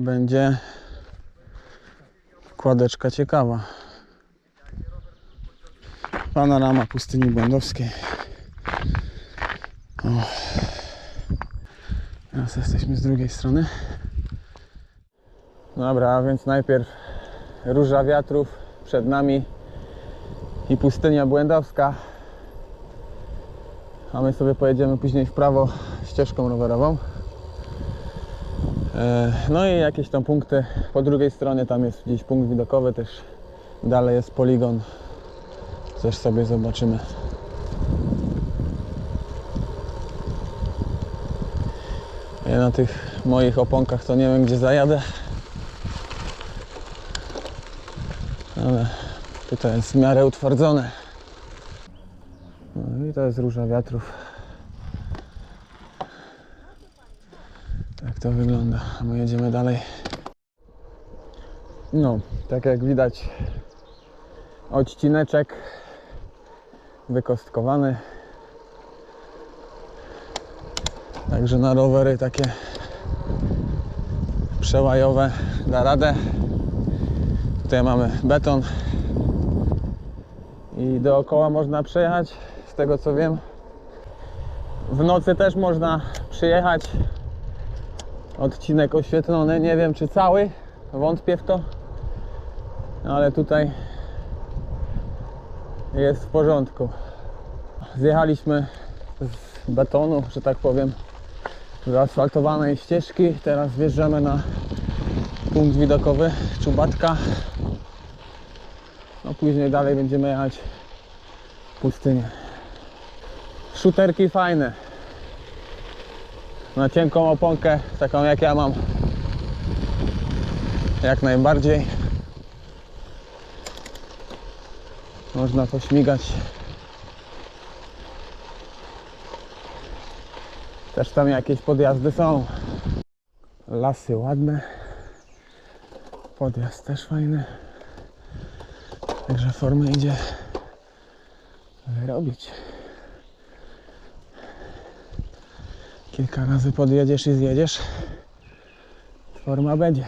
będzie kładeczka ciekawa. Panorama pustyni błędowskiej. O. Teraz jesteśmy z drugiej strony. Dobra, a więc najpierw róża wiatrów przed nami i pustynia błędowska. A my sobie pojedziemy później w prawo ścieżką rowerową. E, No i jakieś tam punkty po drugiej stronie, tam jest gdzieś punkt widokowy też. Dalej jest poligon. Coś sobie zobaczymy. Ja na tych moich oponkach to nie wiem gdzie zajadę. Ale tutaj jest w miarę utwardzone. No i to jest róża wiatrów. To wygląda. A my jedziemy dalej. No, tak jak widać, odcineczek wykostkowany. Także na rowery takie przełajowe da radę. Tutaj mamy beton i dookoła można przejechać, z tego co wiem. W nocy też można przyjechać. Odcinek oświetlony, nie wiem czy cały, wątpię w to, ale tutaj jest w porządku. Zjechaliśmy z betonu, że tak powiem, zaasfaltowanej ścieżki. Teraz wjeżdżamy na punkt widokowy Czubatka. No później dalej będziemy jechać pustynię. Szuterki fajne. Na cienką oponkę, taką jak ja mam. Jak najbardziej. Można pośmigać. Też tam jakieś podjazdy są. Lasy ładne. Podjazd też fajny. Także formę idzie robić. Kilka razy podjedziesz i zjedziesz. Forma będzie.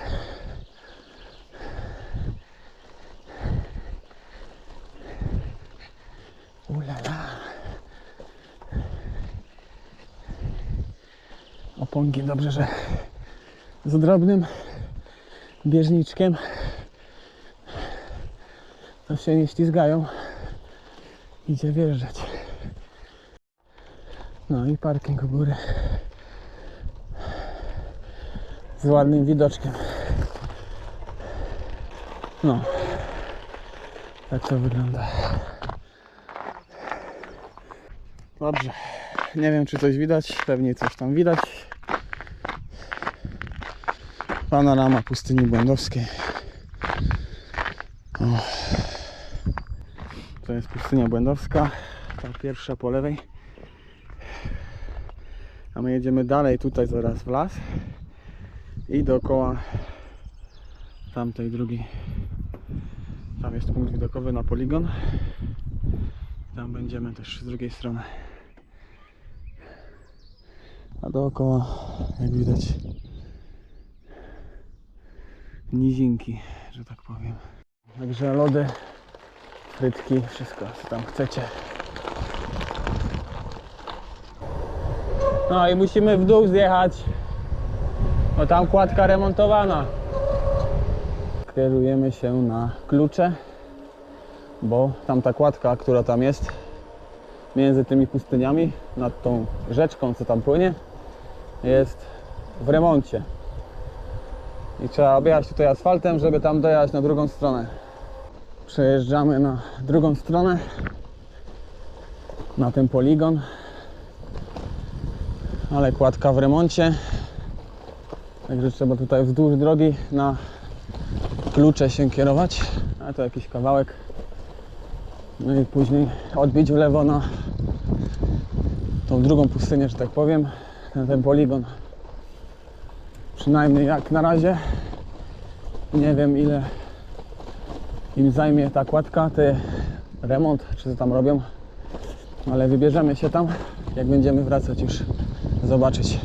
Ulala. Oponki dobrze, że z drobnym bieżniczkiem to się nie ślizgają. Idzie wjeżdżać. No i parking u góry. Z ładnym widoczkiem. No. Tak to wygląda. Dobrze. Nie wiem czy coś widać. Pewnie coś tam widać. Panorama pustyni błędowskiej. O. To jest pustynia błędowska. Ta pierwsza po lewej. A my jedziemy dalej tutaj zaraz w las. I dookoła tamtej drugiej. Tam jest punkt widokowy na poligon. Tam będziemy też z drugiej strony. A dookoła, jak widać, nizinki, że tak powiem. Także lody, frytki, wszystko co tam chcecie. No i musimy w dół zjechać. No tam kładka remontowana. Kierujemy się na klucze, bo tam ta kładka, która tam jest między tymi pustyniami, nad tą rzeczką, co tam płynie, jest w remoncie. I trzeba objechać tutaj asfaltem, żeby tam dojechać na drugą stronę. Przejeżdżamy na drugą stronę, na ten poligon, ale kładka w remoncie. Także trzeba tutaj wzdłuż drogi na klucze się kierować. A to jakiś kawałek. No i później odbić w lewo na tą drugą pustynię, że tak powiem, na ten poligon. Przynajmniej jak na razie. Nie wiem ile im zajmie ta kładka, ty remont, czy co tam robią. Ale wybierzemy się tam, jak będziemy wracać już zobaczyć.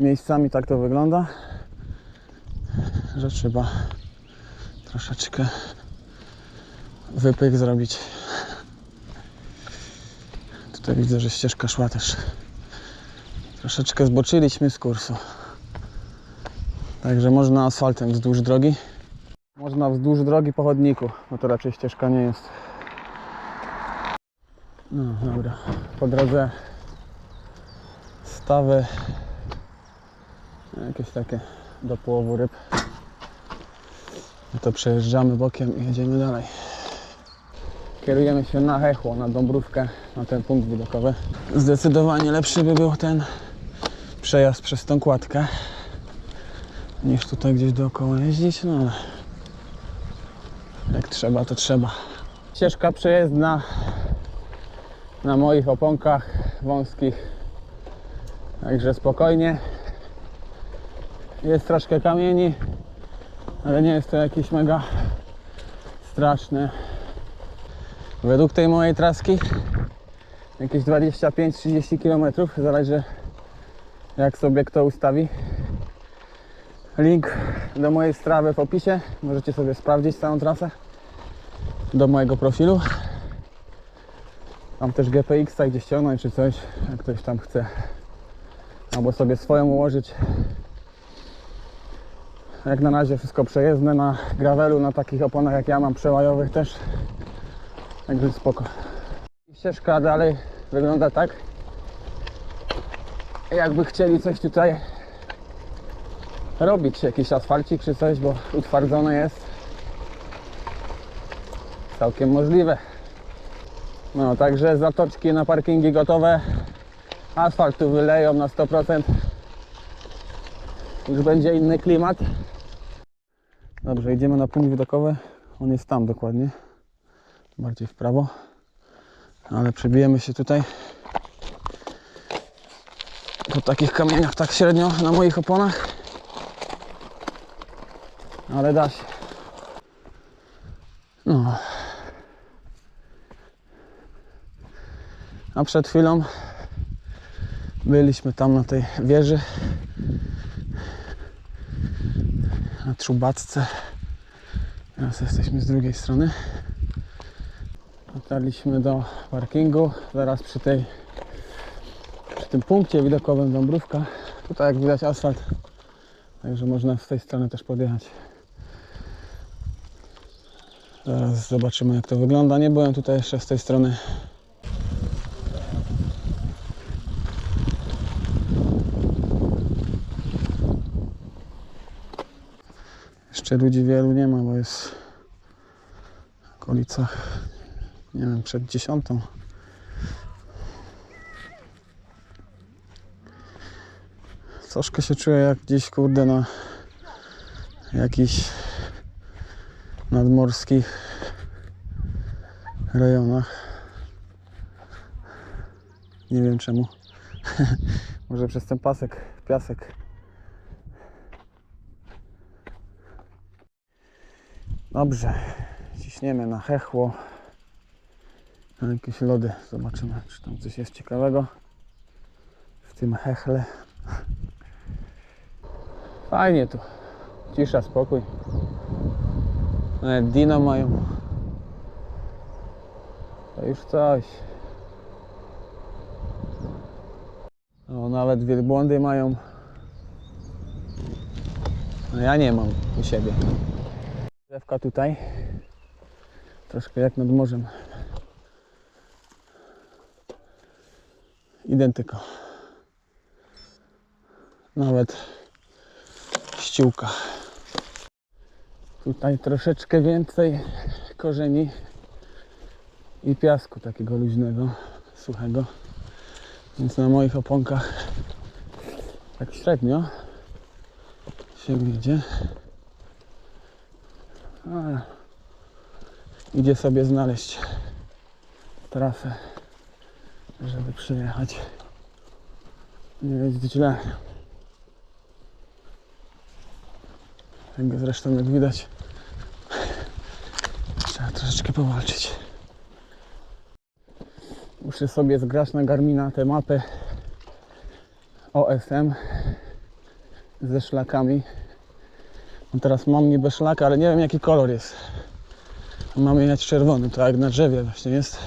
Miejscami tak to wygląda. że trzeba troszeczkę wypych zrobić. Tutaj widzę, że ścieżka szła też. Troszeczkę zboczyliśmy z kursu. Także można asfaltem wzdłuż drogi. Można wzdłuż drogi po chodniku, no to raczej ścieżka nie jest. No dobra, po drodze stawy, jakieś takie do połowu ryb. No to przejeżdżamy bokiem i jedziemy dalej. Kierujemy się na Hechło, na Dąbrówkę, na ten punkt widokowy. Zdecydowanie lepszy by był ten przejazd przez tą kładkę niż tutaj gdzieś dookoła jeździć, no ale jak trzeba, to trzeba. Ścieżka przejezdna na moich oponkach wąskich, także spokojnie. Jest troszkę kamieni, ale nie jest to jakieś mega straszne. Według tej mojej traski jakieś 25-30 km, zależy jak sobie kto ustawi. Link do mojej strawy w opisie, możecie sobie sprawdzić całą trasę do mojego profilu. Mam też GPX-a gdzie ściągnąć czy coś, jak ktoś tam chce. Albo sobie swoją ułożyć. Jak na razie wszystko przejezdne na gravelu, na takich oponach jak ja mam przełajowych też. Także spoko. Ścieżka dalej wygląda tak. Jakby chcieli coś tutaj robić, jakiś asfalcik czy coś, bo utwardzone jest. Całkiem możliwe. No, także zatoczki na parkingi gotowe. Asfalt tu wyleją na 100%. Już będzie inny klimat. Dobrze, idziemy na punkt widokowy. On jest tam dokładnie. Bardziej w prawo. Ale przebijemy się tutaj. Po takich kamieniach tak średnio na moich oponach. Ale da się. No. A przed chwilą byliśmy tam na tej wieży. Na czubacce. Teraz jesteśmy z drugiej strony. Dotarliśmy do parkingu. Zaraz przy tej przy tym punkcie widokowym Dąbrówka. Tutaj jak widać asfalt. Także można z tej strony też podjechać. Zaraz zobaczymy jak to wygląda. Nie byłem tutaj jeszcze z tej strony. Jeszcze ludzi wielu nie ma, bo jest w okolicach, nie wiem, przed dziesiątą. Troszkę się czuję jak gdzieś, kurde, na jakichś nadmorskich rejonach. Nie wiem czemu. Może przez ten pasek, piasek. Dobrze, ciśniemy na hechło. Na jakieś lody. Zobaczymy, czy tam coś jest ciekawego w tym hechle. Fajnie tu. Cisza, spokój. Nawet dino mają. To już coś. O, nawet wielbłądy mają. No ja nie mam u siebie. Drzewka tutaj. Troszkę jak nad morzem. Identyko. Nawet ściółka. Tutaj troszeczkę więcej korzeni i piasku takiego luźnego, suchego. Więc na moich oponkach tak średnio się jedzie. Idzie sobie znaleźć trasę, żeby przyjechać. Nie jest źle. Tego zresztą jak widać trzeba troszeczkę powalczyć. Muszę sobie zgrać na Garmina te mapy OSM ze szlakami. Teraz mam niby szlak, ale nie wiem jaki kolor jest. Mamy jechać czerwony, to jak na drzewie właśnie jest.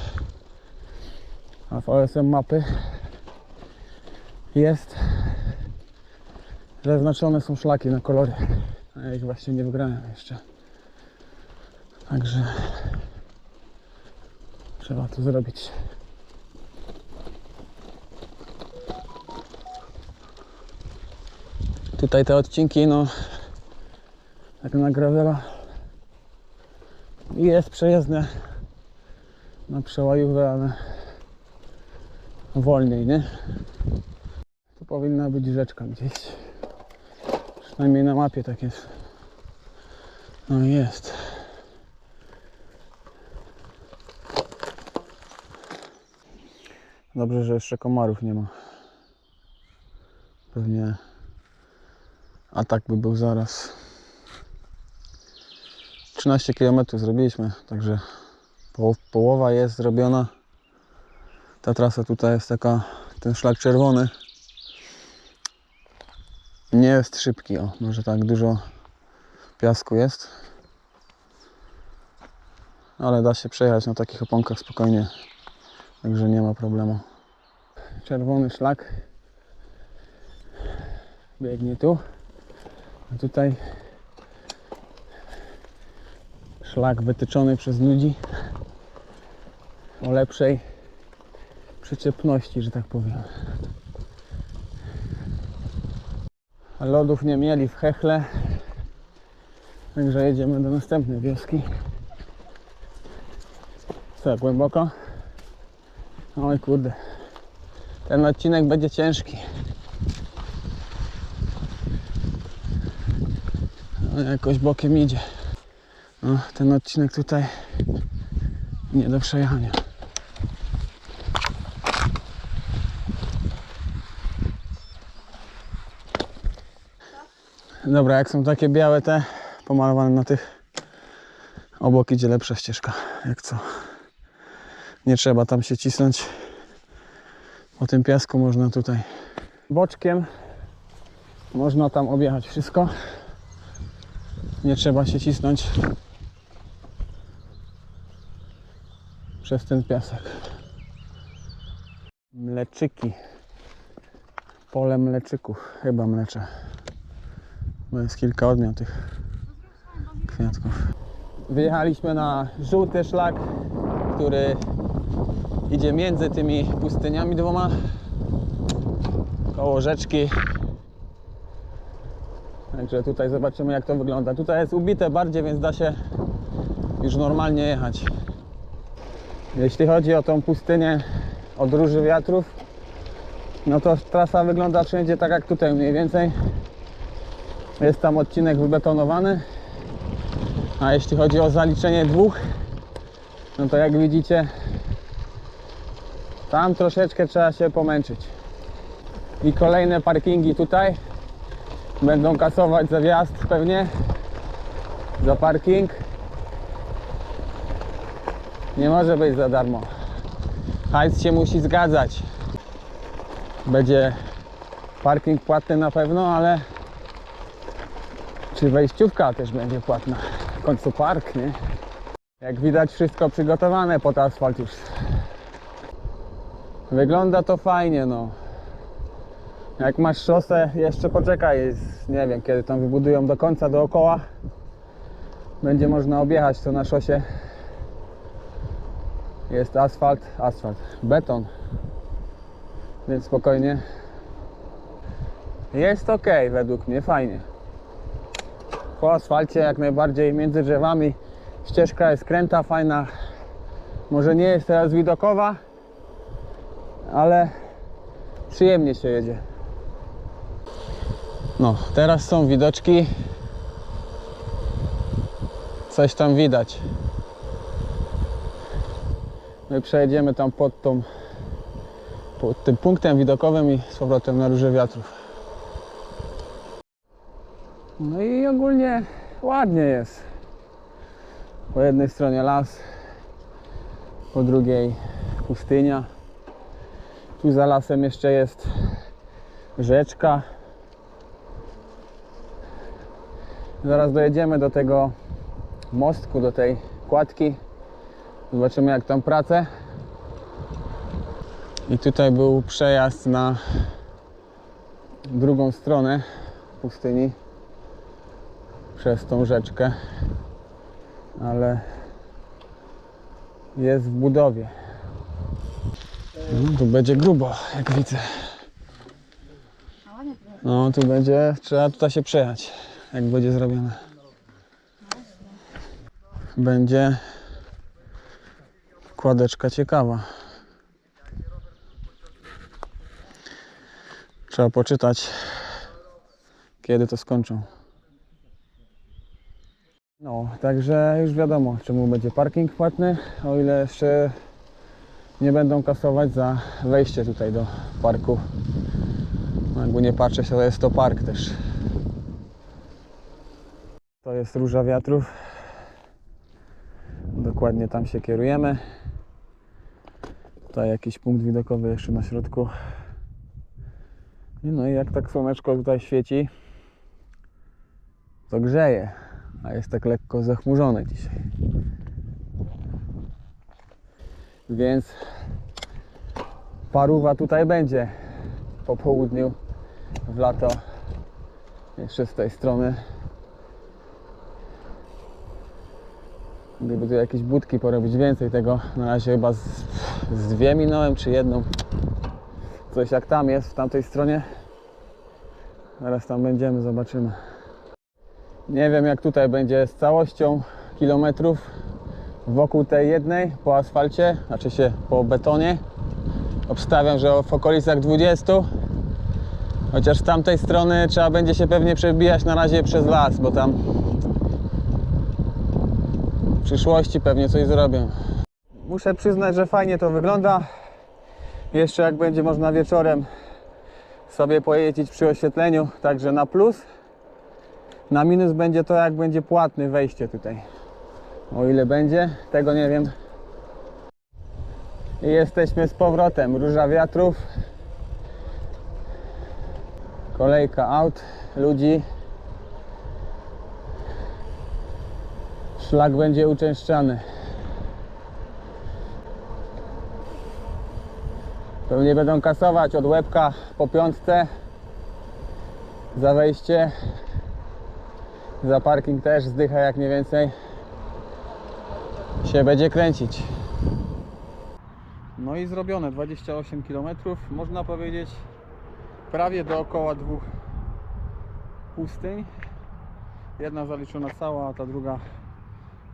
A w OSM mapy jest zaznaczone są szlaki na kolory. A ja ich właśnie nie wygrałem jeszcze. Także trzeba to zrobić. Tutaj te odcinki, no jak na gravela jest przejezdne na przełajówę, ale wolniej, nie? Tu powinna być rzeczka gdzieś. Przynajmniej na mapie tak jest. No jest. Dobrze, że jeszcze komarów nie ma. Pewnie atak by był zaraz. 13 km zrobiliśmy, także poł- połowa jest zrobiona. Ta trasa tutaj jest taka, ten szlak czerwony. Nie jest szybki, o, może tak dużo piasku jest. Ale da się przejechać na takich oponkach spokojnie, także nie ma problemu. Czerwony szlak biegnie tu. A tutaj szlak wytyczony przez ludzi o lepszej przyczepności, że tak powiem. Lodów nie mieli w Hechle, także jedziemy do następnej wioski. Co, głęboko? Oj kurde, ten odcinek będzie ciężki. Jakoś bokiem idzie. No, ten odcinek tutaj nie do przejechania. Dobra, jak są takie białe te pomalowane na tych obok idzie lepsza ścieżka, jak co. Nie trzeba tam się cisnąć. Po tym piasku można tutaj boczkiem można tam objechać wszystko. Nie trzeba się cisnąć przez ten piasek. Mleczyki. Pole mleczyków. Chyba mlecze. Bo jest kilka odmian tych kwiatków. Wyjechaliśmy na żółty szlak, który idzie między tymi pustyniami dwoma. Koło rzeczki. Także tutaj zobaczymy jak to wygląda. Tutaj jest ubite bardziej, więc da się już normalnie jechać. Jeśli chodzi o tą pustynię od róży wiatrów, no to trasa wygląda wszędzie tak jak tutaj mniej więcej. Jest tam odcinek wybetonowany. A jeśli chodzi o zaliczenie dwóch, no to jak widzicie, tam troszeczkę trzeba się pomęczyć. I kolejne parkingi tutaj. Będą kasować za wjazd pewnie. Za parking. Nie może być za darmo. Hajs się musi zgadzać. Będzie parking płatny na pewno, ale czy wejściówka też będzie płatna? W końcu park, nie? Jak widać wszystko przygotowane pod asfalt już. Wygląda to fajnie, no. Jak masz szosę, jeszcze poczekaj, nie wiem kiedy tam wybudują do końca dookoła. Będzie można objechać to na szosie. Jest asfalt, asfalt, beton. Więc spokojnie. Jest ok, według mnie, fajnie. Po asfalcie jak najbardziej między drzewami. Ścieżka jest kręta, fajna. Może nie jest teraz widokowa, ale przyjemnie się jedzie. No, teraz są widoczki. Coś tam widać. My przejedziemy tam pod tą pod tym punktem widokowym i z powrotem na róże wiatrów. No i ogólnie ładnie jest. Po jednej stronie las, po drugiej pustynia. Tu za lasem jeszcze jest rzeczka. Zaraz dojedziemy do tego mostku, do tej kładki. Zobaczymy jak tam pracę. I tutaj był przejazd na drugą stronę pustyni przez tą rzeczkę, ale jest w budowie. No, tu będzie grubo, jak widzę. No, tu będzie, trzeba tutaj się przejechać, jak będzie zrobione. Będzie kładeczka ciekawa. Trzeba poczytać, kiedy to skończą. No, także już wiadomo, czemu będzie parking płatny, o ile jeszcze nie będą kasować za wejście tutaj do parku. No, Jakby nie patrzeć, to jest to park też. To jest Róża Wiatrów. Dokładnie tam się kierujemy. Tutaj jakiś punkt widokowy jeszcze na środku. No i jak tak słoneczko tutaj świeci, to grzeje, a jest tak lekko zachmurzone dzisiaj. Więc paruwa tutaj będzie po południu w lato. Jeszcze z tej strony. Gdyby tu jakieś budki porobić więcej tego, na razie chyba z, z dwie minąłem, czy jedną. Coś jak tam jest w tamtej stronie. Zaraz tam będziemy, zobaczymy. Nie wiem jak tutaj będzie z całością kilometrów wokół tej jednej po asfalcie, znaczy się po betonie. Obstawiam, że w okolicach 20. Chociaż z tamtej strony trzeba będzie się pewnie przebijać na razie przez las, bo tam przyszłości pewnie coś zrobią. Muszę przyznać, że fajnie to wygląda. Jeszcze jak będzie można wieczorem sobie pojeździć przy oświetleniu, także na plus. Na minus będzie to, jak będzie płatny wejście tutaj. O ile będzie, tego nie wiem. I jesteśmy z powrotem. Róża wiatrów. Kolejka aut, ludzi. Szlak będzie uczęszczany. Pewnie będą kasować od łebka po piątce za wejście. Za parking też zdycha jak nie więcej. Się będzie kręcić. No i zrobione 28 km. Można powiedzieć prawie dookoła dwóch pustyń. Jedna zaliczona cała, a ta druga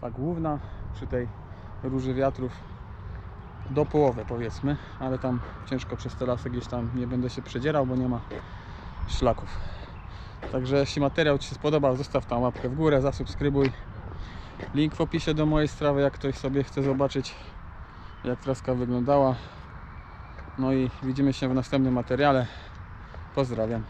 ta główna przy tej róży wiatrów do połowy powiedzmy, ale tam ciężko przez te lasy gdzieś tam nie będę się przedzierał, bo nie ma szlaków. Także jeśli materiał Ci się spodobał, zostaw tam łapkę w górę, zasubskrybuj. Link w opisie do mojej strony, jak ktoś sobie chce zobaczyć jak traska wyglądała. No i widzimy się w następnym materiale. Pozdrawiam.